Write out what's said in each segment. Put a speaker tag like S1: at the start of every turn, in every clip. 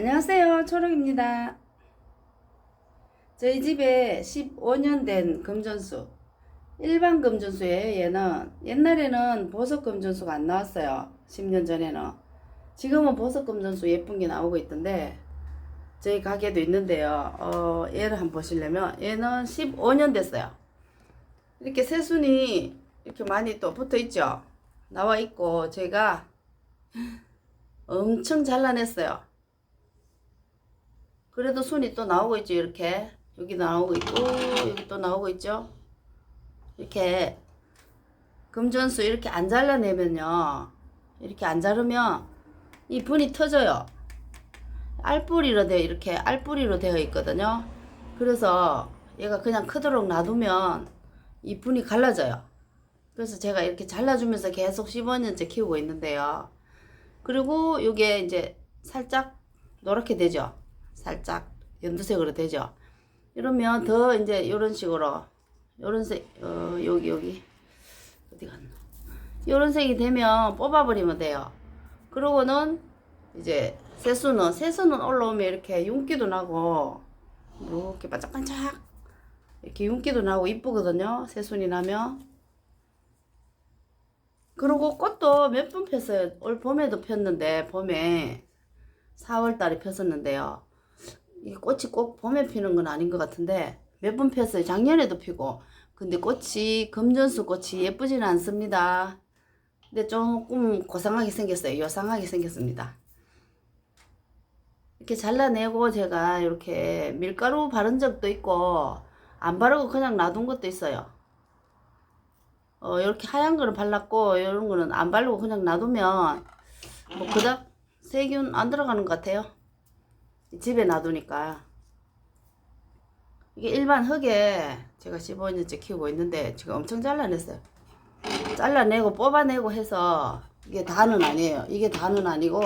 S1: 안녕하세요. 초록입니다. 저희 집에 15년 된 금전수. 일반 금전수예요. 얘는 옛날에는 보석 금전수가 안 나왔어요. 10년 전에는. 지금은 보석 금전수 예쁜 게 나오고 있던데 저희 가게도 있는데요. 어, 얘를 한번 보시려면 얘는 15년 됐어요. 이렇게 새순이 이렇게 많이 또 붙어 있죠. 나와 있고 제가 엄청 잘라냈어요. 그래도 순이 또 나오고 있죠 이렇게. 여기 나오고 있고 여기 또 나오고 있죠. 이렇게 금전수 이렇게 안 잘라내면요. 이렇게 안 자르면 이 분이 터져요. 알뿌리로 되어 이렇게 알뿌리로 되어 있거든요. 그래서 얘가 그냥 크도록 놔두면 이 분이 갈라져요. 그래서 제가 이렇게 잘라주면서 계속 15년째 키우고 있는데요. 그리고 이게 이제 살짝 노랗게 되죠 살짝 연두색으로 되죠. 이러면 더 이제 이런 식으로 이런 색, 어, 여기 여기 어디 갔나? 이런 색이 되면 뽑아버리면 돼요. 그러고는 이제 새수는 새수는 올라오면 이렇게 윤기도 나고 이렇게 반짝반짝 이렇게 윤기도 나고 이쁘거든요. 새순이 나면. 그리고 꽃도 몇 번 폈어요. 올 봄에도 폈는데 봄에 4월 달에 폈었는데요. 이 꽃이 꼭 봄에 피는 건 아닌 것 같은데 몇 번 폈어요. 작년에도 피고. 근데 꽃이 금전수 꽃이 예쁘지는 않습니다. 근데 조금 고상하게 생겼어요. 요상하게 생겼습니다. 이렇게 잘라내고 제가 이렇게 밀가루 바른 적도 있고 안 바르고 그냥 놔둔 것도 있어요. 어, 이렇게 하얀 거는 발랐고 이런 거는 안 바르고 그냥 놔두면 뭐 그닥 세균 안 들어가는 것 같아요. 집에 놔두니까. 이게 일반 흙에 제가 15년째 키우고 있는데 지금 엄청 잘라냈어요. 잘라내고 뽑아내고 해서 이게 다는 아니에요. 이게 다는 아니고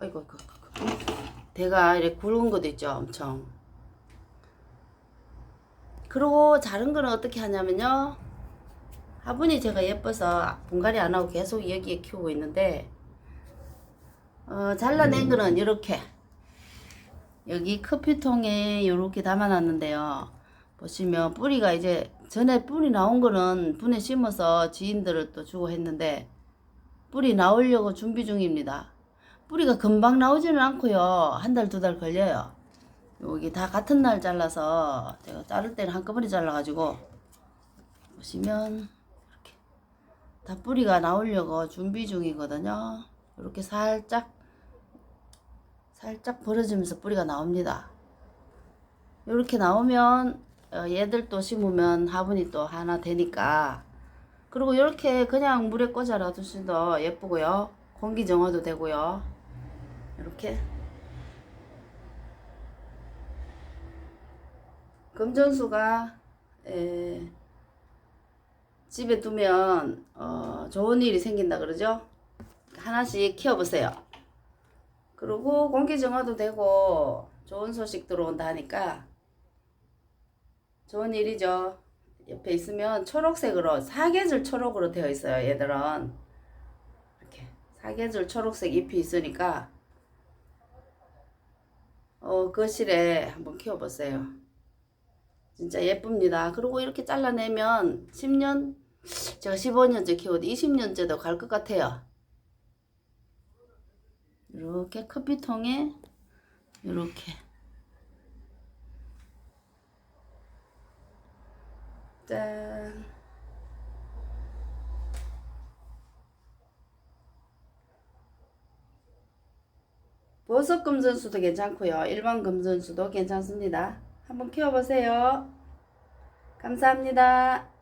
S1: 아이고 그, 그, 그. 대가 이렇게 굵은 것도 있죠 엄청. 그리고 자른 거는 어떻게 하냐면요. 화분이 제가 예뻐서 분갈이 안 하고 계속 여기에 키우고 있는데 어, 잘라낸 거는 이렇게 여기 커피통에 이렇게 담아놨는데요. 보시면 뿌리가 이제 전에 뿌리 나온 거는 분에 심어서 지인들을 또 주고 했는데 뿌리 나오려고 준비 중입니다. 뿌리가 금방 나오지는 않고요. 한 달, 두 달 걸려요. 여기 다 같은 날 잘라서 제가 자를 때는 한꺼번에 잘라가지고 보시면 이렇게 다 뿌리가 나오려고 준비 중이거든요. 이렇게 살짝 살짝 벌어지면서 뿌리가 나옵니다. 이렇게 나오면 어, 얘들 또 심으면 화분이 또 하나 되니까 그리고 이렇게 그냥 물에 꽂아 놔두셔도 예쁘고요. 공기 정화도 되고요. 이렇게 금전수가 에, 집에 두면 어, 좋은 일이 생긴다 그러죠? 하나씩 키워보세요. 그리고 공기 정화도 되고 좋은 소식 들어온다 하니까 좋은 일이죠. 옆에 있으면 초록색으로 사계절 초록으로 되어 있어요. 얘들은 이렇게 사계절 초록색 잎이 있으니까 어 거실에 한번 키워보세요. 진짜 예쁩니다. 그리고 이렇게 잘라내면 10년 제가 15년째 키워도 20년째도 갈 것 같아요. 이렇게 커피통에 이렇게. 짠. 보석 금전수도 괜찮고요. 일반 금전수도 괜찮습니다. 한번 키워보세요. 감사합니다